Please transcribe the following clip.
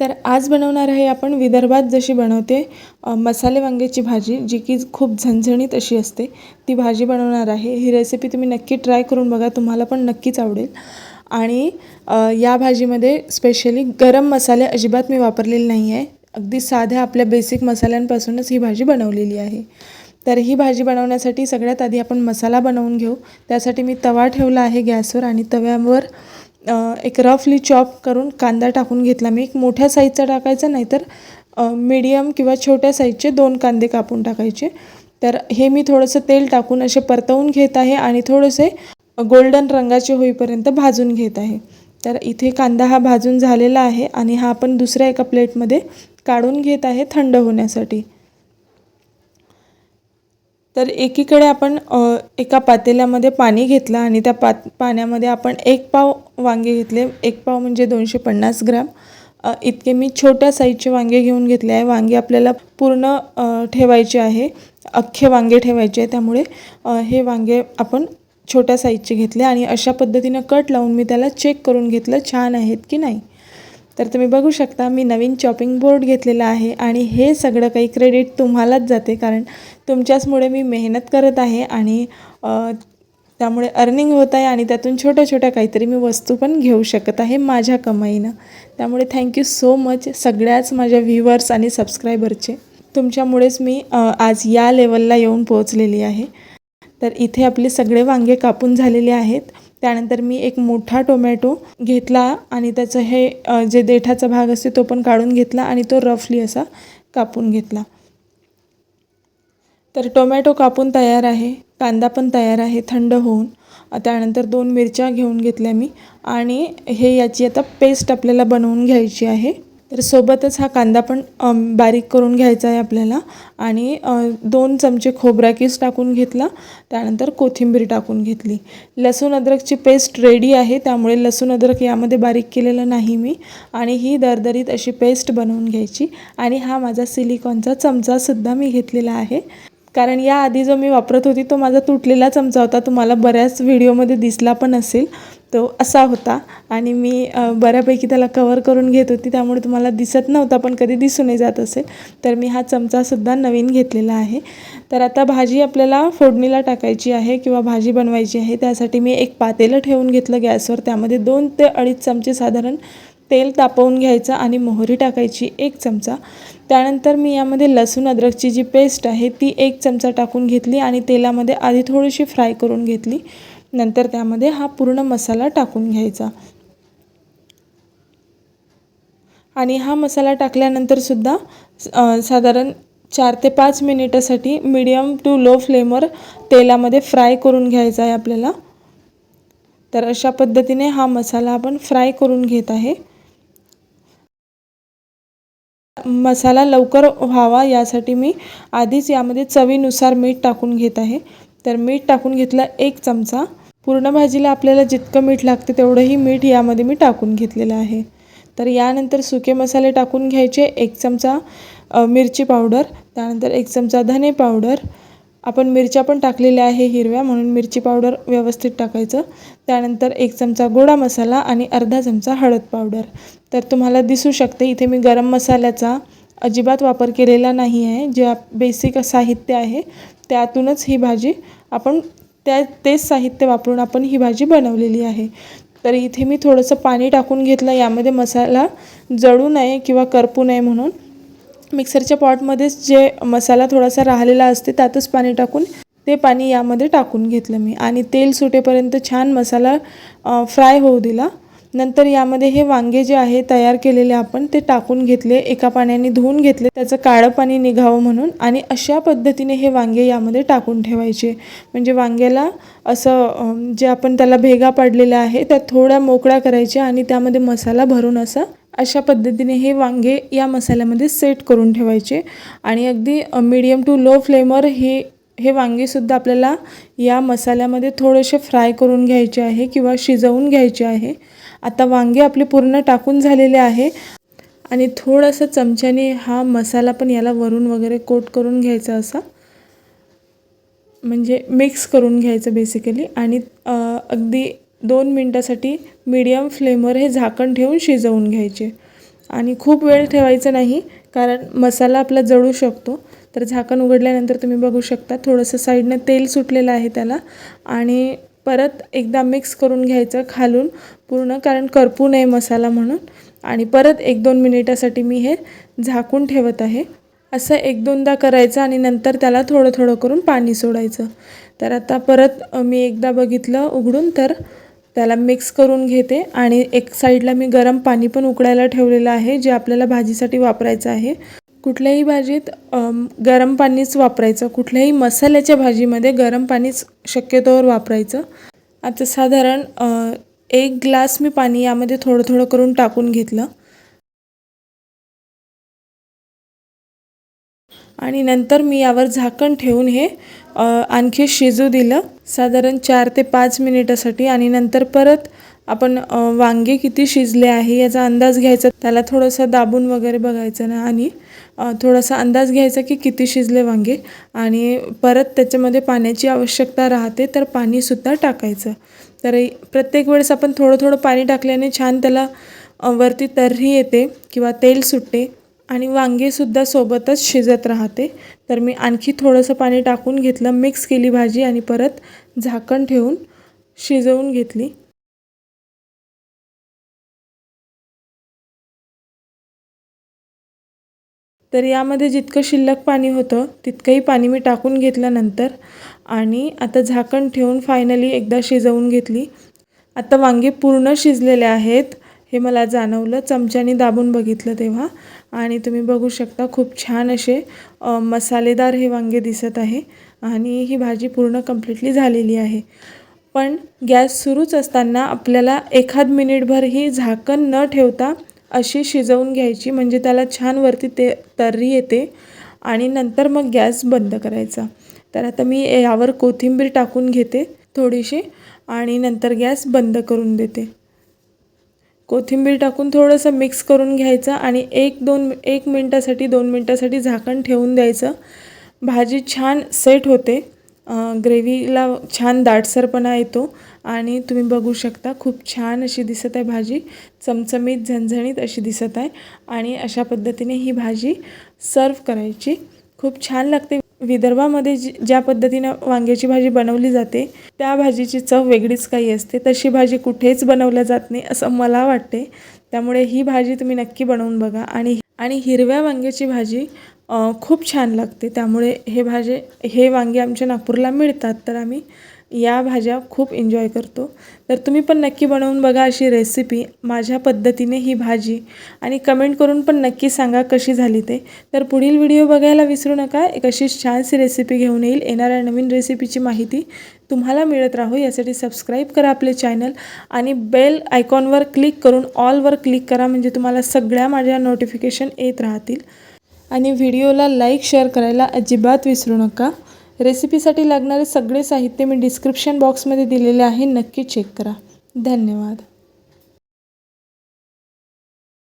तर आज बनवणार आहे आपण विदर्भात जशी बनवते मसाले वांग्याची भाजी जी की खूप झणझणीत अशी असते ती भाजी बनवणार आहे. ही रेसिपी तुम्ही नक्की ट्राय करून बघा तुम्हाला पण नक्कीच आवडेल. आणि या भाजीमध्ये स्पेशली गरम मसाले अजिबात मी वापरलेले नाही आहे अगदी साध्या आपल्या बेसिक मसाल्यांपासूनच ही भाजी बनवलेली आहे. तर ही भाजी बनवण्यासाठी सगळ्यात आधी आपण मसाला बनवून घेऊ. त्यासाठी मी तवा ठेवला आहे गॅसवर आणि तव्यावर एक रफली चॉप करून कांदा टाकून घेतला. मी एक मोठ्या साईजचा टाकायचा नाहीतर मीडियम किंवा छोट्या साईजचे दोन कांदे कापून टाकायचे. तर हे मी थोडंसं तेल टाकून असे परतवून घेत आहे आणि थोडेसे गोल्डन रंगाचे होईपर्यंत भाजून घेत आहे. तर इथे कांदा हा भाजून झालेला आहे आणि हा आपण दुसऱ्या एका प्लेटमध्ये काढून घेत आहे थंड होण्यासाठी. तर एकीकडे आपण एका पातेल्यामध्ये पाणी घेतलं आणि त्या पात पाण्यामध्ये आपण एक पाव वांगे घेतले. एक पाव म्हणजे दोनशे पन्नास ग्राम. इतके मी छोट्या साईजचे वांगे घेऊन घेतले आहे. वांगे आपल्याला पूर्ण ठेवायचे आहे. अख्खे वांगे ठेवायचे आहे. त्यामुळे हे वांगे आपण छोट्या साईजचे घेतले आणि अशा पद्धतीनं कट लावून मी त्याला चेक करून घेतलं. छान आहेत की नाही? तर तुम्ही बघू शकता मी नवीन चॉपिंग बोर्ड घेतलेला आहे आणि हे सगळं काही क्रेडिट तुम्हालाच जाते कारण तुमच्याचमुळे मी मेहनत करत आहे आणि त्यामुळे अर्निंग होत आहे आणि त्यातून छोट्या छोट्या काहीतरी मी वस्तू पण घेऊ शकत आहे माझ्या कमाईनं. त्यामुळे थँक्यू सो मच सगळ्याच माझ्या व्ह्युअर्स आणि सबस्क्रायबरचे तुमच्यामुळेच मी आज या लेवलला येऊन पोहोचलेली आहे. तर इथे आपले सगळे वांगे कापून झालेले आहेत. त्यानंतर मी एक मोठा टोमॅटो घेतला आणि त्याचं हे जे देठाचा भाग असते तो पण काढून घेतला आणि तो रफली असा कापून घेतला. तर टोमॅटो कापून तयार आहे कांदा पण तयार आहे थंड होऊन. त्यानंतर दोन मिरच्या घेऊन घेतल्या मी. आणि हे याची आता पेस्ट आपल्याला बनवून घ्यायची आहे. तर सोबतच हा कांदा पण बारीक करून घ्यायचा आहे आपल्याला. आणि दोन चमचे खोबरा किस टाकून घेतला. त्यानंतर कोथिंबीर टाकून घेतली. लसूण अद्रकची पेस्ट रेडी आहे. त्यामुळे लसूण अद्रक यामध्ये बारीक केलेलं नाही मी. आणि ही दरदरीत अशी पेस्ट बनवून घ्यायची. आणि हा माझा सिलिकॉनचा चमचासुद्धा मी घेतलेला आहे. कारण याआधी जो मी वापरत होती तो माझा तुटलेला चमचा होता. तुम्हाला बऱ्याच व्हिडिओमध्ये दिसला पण असेल. तो असा होता. आणि मी बऱ्यापैकी त्याला कवर करून घेत होती. त्यामुळे तुम्हाला दिसत नव्हता पण कधी दिसूनही जात असेल. तर मी हा चमचासुद्धा नवीन घेतलेला आहे. तर आता भाजी आपल्याला फोडणीला टाकायची आहे किंवा भाजी बनवायची आहे त्यासाठी मी एक पातेलं ठेवून घेतलं गॅसवर. त्यामध्ये दोन ते अडीच चमचे साधारण तेल तापवून घ्यायचं आणि मोहरी टाकायची एक चमचा. त्यानंतर मी यामध्ये लसूण अद्रकची जी पेस्ट आहे ती एक चमचा टाकून घेतली आणि तेलामध्ये आधी थोडीशी फ्राय करून घेतली. नंतर त्यामध्ये हा पूर्ण मसाला टाकून घ्यायचा. आणि हा मसाला टाकल्यानंतरसुद्धा सुद्धा साधारण चार ते पाच मिनिटासाठी मीडियम टू लो फ्लेमवर तेलामध्ये फ्राय करून घ्यायचा आहे आपल्याला. तर अशा पद्धतीने हा मसाला आपण फ्राय करून घेत आहे. मसाला लवकर व्हावा यासाठी मी आधीच यामध्ये चवीनुसार मीठ टाकून घेत आहे. तर मीठ टाकून घेतलं एक चमचा. पूर्ण भाजीला आपल्याला जितकं मीठ लागते तेवढंही मीठ यामध्ये मी टाकून घेतलेलं आहे. तर यानंतर सुके मसाले टाकून घ्यायचे. एक चमचा मिरची पावडर त्यानंतर एक चमचा धने पावडर. आपण मिरच्या पण टाकलेल्या आहे हिरव्या म्हणून मिरची पावडर व्यवस्थित टाकायचं. त्यानंतर एक चमचा गोडा मसाला आणि अर्धा चमचा हळद पावडर. तर तुम्हाला दिसू शकते इथे मी गरम मसाल्याचा अजिबात वापर केलेला नाही आहे. जे बेसिक साहित्य आहे त्यातूनच ही भाजी आपण त्या तेच साहित्य वापरून आपण ही भाजी बनवलेली आहे. तर इथे मी थोडंसं पाणी टाकून घेतलं. यामध्ये मसाला जळू नये किंवा करपू नये म्हणून. मिक्सरच्या पॉटमध्येच जे मसाला थोडासा राहिलेला असते त्यातच पाणी टाकून ते पाणी यामध्ये टाकून घेतलं मी. आणि तेल सुटेपर्यंत छान मसाला फ्राय होऊ दिला. नंतर यामध्ये हे वांगे जे आहे तयार केलेले आपण ते टाकून घेतले एका पाण्याने धुवून घेतले. त्याचं काळं पाणी निघावं म्हणून आणि अशा पद्धतीने हे वांगे यामध्ये टाकून ठेवायचे. म्हणजे वांग्याला असं जे आपण त्याला भेगा पाडलेल्या आहे त्या थोड्या मोकळ्या करायच्या आणि त्यामध्ये मसाला भरून असा अशा पद्धतीने हे वांगे या मसाल्यामध्ये सेट करून ठेवायचे. आणि अगदी मीडियम टू लो फ्लेमवर हे हे वांगेसुद्धा आपल्याला या मसाल्यामध्ये थोडेसे फ्राय करून घ्यायचे आहे किंवा शिजवून घ्यायचे आहे. आता वांगे आपले पूर्ण टाकून झालेले आहे. आणि थोडंसं चमच्याने हा मसाला पण याला वरून वगैरे कोट करून घ्यायचा असा. म्हणजे मिक्स करून घ्यायचं बेसिकली आणि अगदी दोन मिनटासाठी मीडियम फ्लेमवर हे झाकण ठेवून शिजवून घ्यायचे. आणि खूप वेळ ठेवायचं नाही कारण मसाला आपला जळू शकतो. तर झाकण उघडल्यानंतर तुम्ही बघू शकता थोडंसं साईडनं तेल सुटलेलं आहे त्याला. आणि परत एकदा मिक्स करून घ्यायचं खालून पूर्ण कारण करपू नये मसाला म्हणून. आणि परत एक दोन मिनिटासाठी मी हे झाकून ठेवत आहे. असं एक दोनदा करायचं आणि नंतर त्याला थोडं थोडं करून पाणी सोडायचं. तर आता परत मी एकदा बघितलं उघडून तर त्याला मिक्स करून घेते. आणि एक साईडला मी गरम पाणी पण उकडायला ठेवलेलं आहे जे आपल्याला भाजीसाठी वापरायचं आहे. कुठल्याही भाजीत गरम पाणीच वापरायचं. कुठल्याही मसाल्याच्या भाजीमध्ये गरम पाणीच शक्यतोवर वापरायचं. आता साधारण एक ग्लास मी पाणी यामध्ये थोडं थोडं करून टाकून घेतलं. आणि नंतर मी यावर झाकण ठेवून हे आणखी शिजू दिलं. साधारण चार ते पाच मिनिटासाठी आणि नंतर परत आपण वांगे किती शिजले आहे याचा अंदाज घ्यायचा त्याला थोडंसं दाबून वगैरे बघायचं ना आणि थोडासा अंदाज घ्यायचा की किती शिजले वांगे आणि परत त्याच्यामध्ये पाण्याची आवश्यकता राहते तर पाणीसुद्धा टाकायचं. तर प्रत्येक वेळेस आपण थोडं थोडं पाणी टाकल्याने छान त्याला वरती तर्री येते किंवा तेल सुटते आणि वांगेसुद्धा सोबतच शिजत राहते. तर मी आणखी थोडंसं पाणी टाकून घेतलं मिक्स केली भाजी आणि परत झाकण ठेवून शिजवून घेतली. तर यामध्ये जितकं शिल्लक पाणी होतं तितकंही पाणी मी टाकून घेतलं नंतर आणि आता झाकण ठेवून फायनली एकदा शिजवून घेतली. आता वांगे पूर्ण शिजलेले आहेत हे मला जाणवलं. चमच्याने दाबून बघितलं तेव्हा. आणि तुम्ही बघू शकता खूप छान असे मसालेदार हे वांगे दिसत आहे. आणि ही भाजी पूर्ण कम्प्लिटली झालेली आहे. पण गॅस सुरूच असताना आपल्याला एखाद मिनिटभर ही झाकण न ठेवता अशी शिजवून घ्यायची म्हणजे त्याला छान वरती ते तर्री येते आणि नंतर मग गॅस बंद करायचा. तर आता मी यावर कोथिंबीर टाकून घेते थोडीशी आणि नंतर गॅस बंद करून देते. कोथिंबीर टाकून थोडंसं मिक्स करून घ्यायचं आणि एक दोन एक मिनटासाठी दोन मिनटासाठी झाकण ठेवून द्यायचं. भाजी छान सेट होते. ग्रेव्हीला छान दाटसरपणा येतो आणि तुम्ही बघू शकता खूप छान अशी दिसत आहे भाजी. चमचमीत झणझणीत अशी दिसत आहे. आणि अशा पद्धतीने ही भाजी सर्व करायची. खूप छान लागते. विदर्भामध्ये जी ज्या पद्धतीनं वांग्याची भाजी बनवली जाते त्या भाजीची चव वेगळीच काही असते. तशी भाजी कुठेच बनवल्या जात नाही असं मला वाटते. त्यामुळे ही भाजी तुम्ही नक्की बनवून बघा. आणि आणि हिरव्या वांग्याची भाजी खूप छान लागते. त्यामुळे हे भाजी हे वांगे आमच्या नागपूरला मिळतात. तर आम्ही या भाज्या खूप एन्जॉय करतो. तर तुम्ही पण नक्की बनवून बघा अशी रेसिपी माझ्या पद्धतीने ही भाजी. आणि कमेंट करून पण नक्की सांगा कशी झाली ते. तर पुढील व्हिडिओ बघायला विसरू नका. एक अशी छानशी रेसिपी घेऊन येईल. येणाऱ्या नवीन रेसिपीची माहिती तुम्हाला मिळत राहू. यासाठी सबस्क्राईब करा आपले चॅनल आणि बेल आयकॉनवर क्लिक करून ऑलवर क्लिक करा. म्हणजे तुम्हाला सगळ्या माझ्या नोटिफिकेशन येत राहतील. आणि व्हिडिओला लाईक शेअर करायला अजिबात विसरू नका. रेसिपीसाठी लागणारे सगळे साहित्य मी डिस्क्रिप्शन बॉक्समध्ये दिलेले आहे. नक्की चेक करा. धन्यवाद.